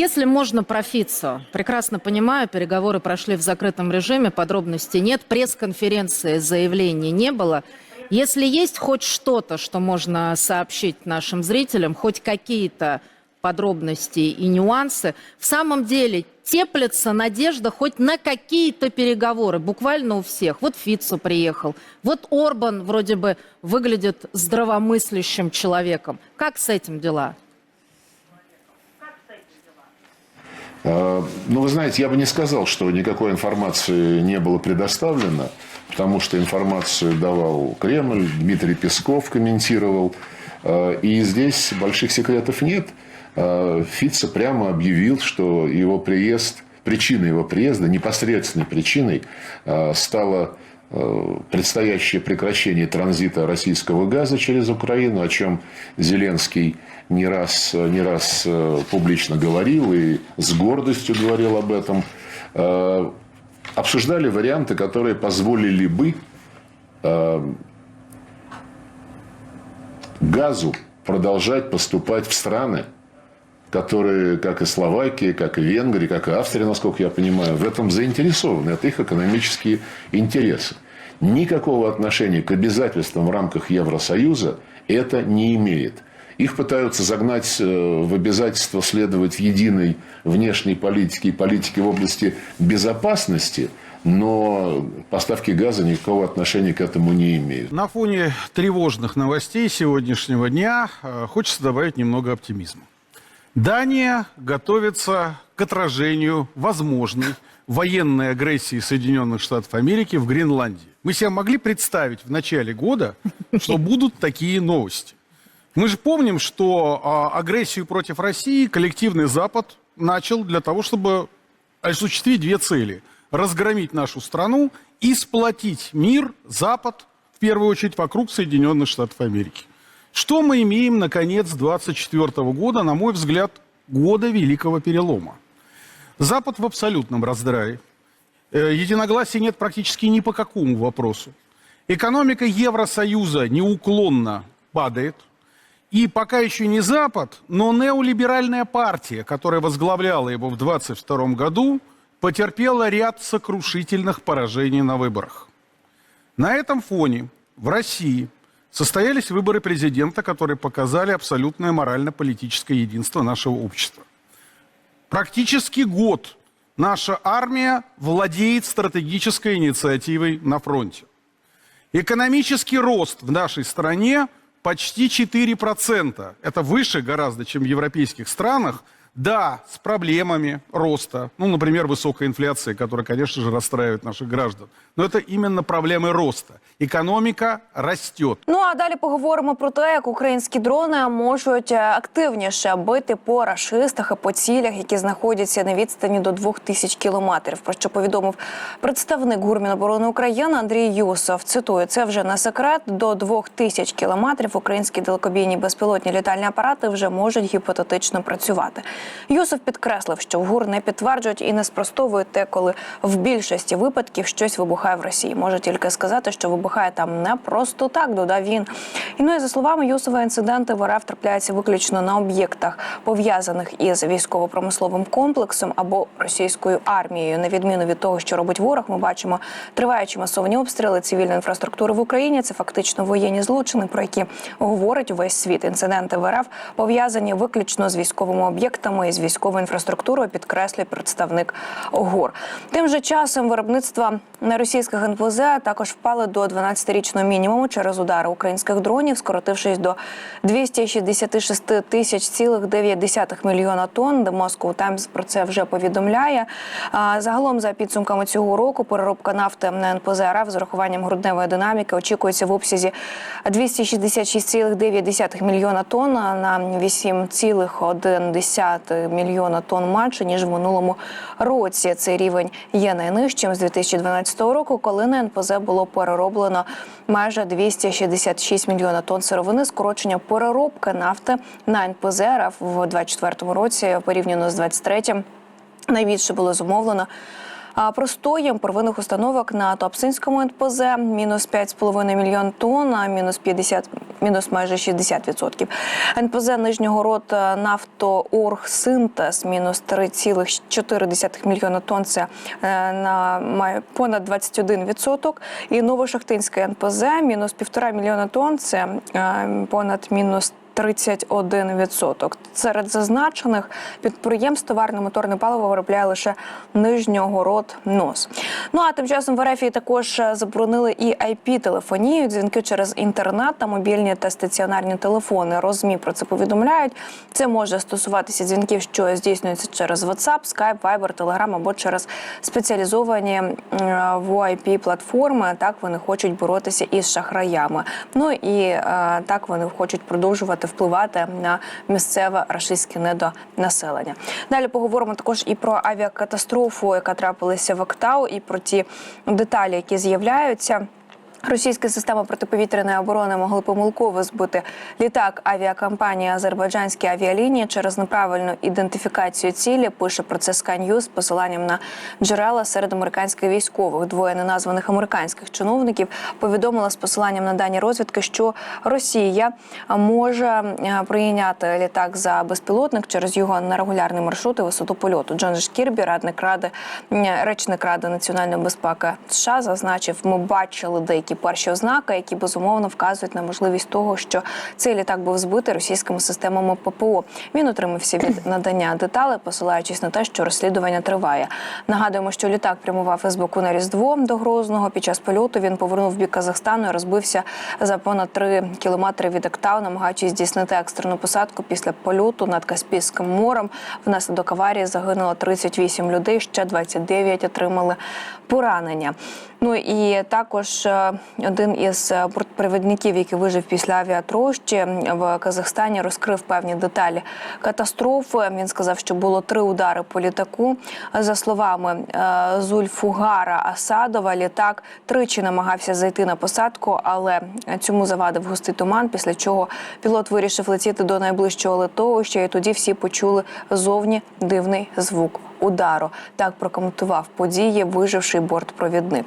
Если можно про Фицо, прекрасно понимаю, переговоры прошли в закрытом режиме, подробностей нет, пресс-конференции, заявлений не было. Если есть хоть что-то, что можно сообщить нашим зрителям, хоть какие-то подробности и нюансы, в самом деле теплится надежда хоть на какие-то переговоры, буквально у всех. Вот Фицо приехал, вот Орбан вроде бы выглядит здравомыслящим человеком. Как с этим дела? А, Ну, вы знаете, я бы не сказал, что никакой информации не было предоставлено, потому что информацию давал Кремль, Дмитрий Песков комментировал. А, И здесь больших секретов нет. А, Фица прямо объявил, что его приезд, причиной его приезда, непосредственной причиной а, стало а, предстоящее прекращение транзита российского газа через Украину, о чем Зеленский не раз, не раз э, публично говорил и с гордостью говорил об этом. Э, Обсуждали варианты, которые позволили бы э, газу продолжать поступать в страны, которые, как и Словакия, как и Венгрия, как и Австрия, насколько я понимаю, в этом заинтересованы. Это их экономические интересы. Никакого отношения к обязательствам в рамках Евросоюза это не имеет. Их пытаются загнать э, в обязательство следовать единой внешней политике и политике в области безопасности, но поставки газа никакого отношения к этому не имеют. На фоне тревожных новостей сегодняшнего дня э, хочется добавить немного оптимизма. Дания готовится к отражению возможной военной агрессии Соединенных Штатов Америки в Гренландии. Мы себе могли представить в начале года, что будут такие новости. Мы же помним, что а, агрессию против России коллективный Запад начал для того, чтобы осуществить две цели. Разгромить нашу страну и сплотить мир, Запад, в первую очередь, вокруг Соединенных Штатов Америки. Что мы имеем на конец 2024 года, на мой взгляд, года Великого Перелома? Запад в абсолютном раздрае. Э, Единогласия нет практически ни по какому вопросу. Экономика Евросоюза неуклонно падает. И пока еще не Запад, но неолиберальная партия, которая возглавляла его в 2022 году, потерпела ряд сокрушительных поражений на выборах. На этом фоне в России состоялись выборы президента, которые показали абсолютное морально-политическое единство нашего общества. Практически год наша армия владеет стратегической инициативой на фронте. Экономический рост в нашей стране почти 4%. Это выше гораздо, чем в европейских странах. Да, с проблемами роста. Ну, например, высокая инфляция, которая, конечно же, расстраивает наших граждан. Но это именно проблемы роста. Економіка растет. Ну а далі поговоримо про те, як українські дрони можуть е, активніше бити по рашистах і по цілях, які знаходяться на відстані до двох тисяч кілометрів. Про що повідомив представник ГУР Міноборони України Андрій Юсов. Цитую, це вже не секрет. До двох тисяч кілометрів українські далекобійні безпілотні літальні апарати вже можуть гіпотетично працювати. Юсов підкреслив, що в ГУР не підтверджують і не спростовують те, коли в більшості випадків щось вибухає в Росії. Може тільки сказати, що вибухає там не просто так, додав він. І ну і за словами Юсова, інциденти в РФ трапляються виключно на об'єктах, пов'язаних із військово-промисловим комплексом або російською армією. На відміну від того, що робить ворог, ми бачимо триваючі масовані обстріли цивільної інфраструктури в Україні. Це фактично воєнні злочини, про які говорить увесь світ. Інциденти в РФ пов'язані виключно з військовими об'єктами і з військовою інфраструктурою, підкреслює представник ГУР. Тим же часом виробництва на російських НПЗ також впали до 12-річного мінімуму через удари українських дронів, скоротившись до 266 тисяч цілих 9 мільйона тонн. Де Moscow Times про це вже повідомляє. Загалом, за підсумками цього року, переробка нафти на НПЗ РФ з урахуванням грудневої динаміки очікується в обсязі 266,9 мільйона тонн на 8,1 мільйона тонн менше ніж в минулому році. Цей рівень є найнижчим з 2012 року, коли на НПЗ було перероблено майже 266 мільйона тонн сировини. Скорочення переробки нафти на НПЗ РФ в 2024 році порівняно з 2023 найбільше було зумовлено простоєм первинних установок на Туапсинському НПЗ мінус 5,5 мільйон тонн, а мінус 50, мінус майже 60%. НПЗ Нижнього Нафтооргсинтез мінус 3,4 мільйона тонн. Це е, на май- понад 21%. І Новошахтинське НПЗ мінус 1,5 мільйона тонн. Це е, понад мінус 31%. Серед зазначених підприємств товарне моторне паливо виробляє лише Нижньогород НОС. Ну а тим часом в РФ також е, заборонили і IP-телефонію, дзвінки через інтернет та мобільні та стаціонарні телефони. Розмі про це повідомляють. Це може стосуватися дзвінків, що здійснюються через WhatsApp, Skype, Viber, Telegram або через спеціалізовані м, VoIP платформи. Так вони хочуть боротися із шахраями. Ну і е, так вони хочуть продовжувати впливати на місцеве рашистське недонаселення. Далі поговоримо також і про авіакатастрофу, яка трапилася в Актау, і про ті деталі, які з'являються. Російська система протиповітряної оборони могли помилково збити літак авіакомпанії Азербайджанські авіалінії через неправильну ідентифікацію цілі. Пише про це Sky з посиланням на джерела серед американських військових. Двоє неназваних американських чиновників повідомили з посиланням на дані розвідки, що Росія може е, прийняти літак за безпілотник через його нерегулярний маршрут і висоту польоту. Джон Ж. Кірбі, радник ради речник ради національної безпеки США, зазначив, ми бачили деякі перші ознаки, які безумовно вказують на можливість того, що цей літак був збитий російськими системами ППО. Він утримався від надання деталей, посилаючись на те, що розслідування триває. Нагадуємо, що літак прямував із боку на різдво до Грозного. Під час польоту він повернув в бік Казахстану і розбився за понад 3 кілометри від Актау, намагаючись здійснити екстрену посадку після польоту над Каспійським морем. Внаслідок аварії загинуло 38 людей, ще 29 отримали поранення. Ну і також е, один із е, бортпровідників, який вижив після авіатрощі в Казахстані, розкрив певні деталі катастрофи. Він сказав, що було три удари по літаку. За словами е, Зульфугара Асадова, літак тричі намагався зайти на посадку, але цьому завадив густий туман. Після чого пілот вирішив летіти до найближчого литовища, і тоді всі почули зовні дивний звук удару. Так прокоментував події, виживший бортпровідник.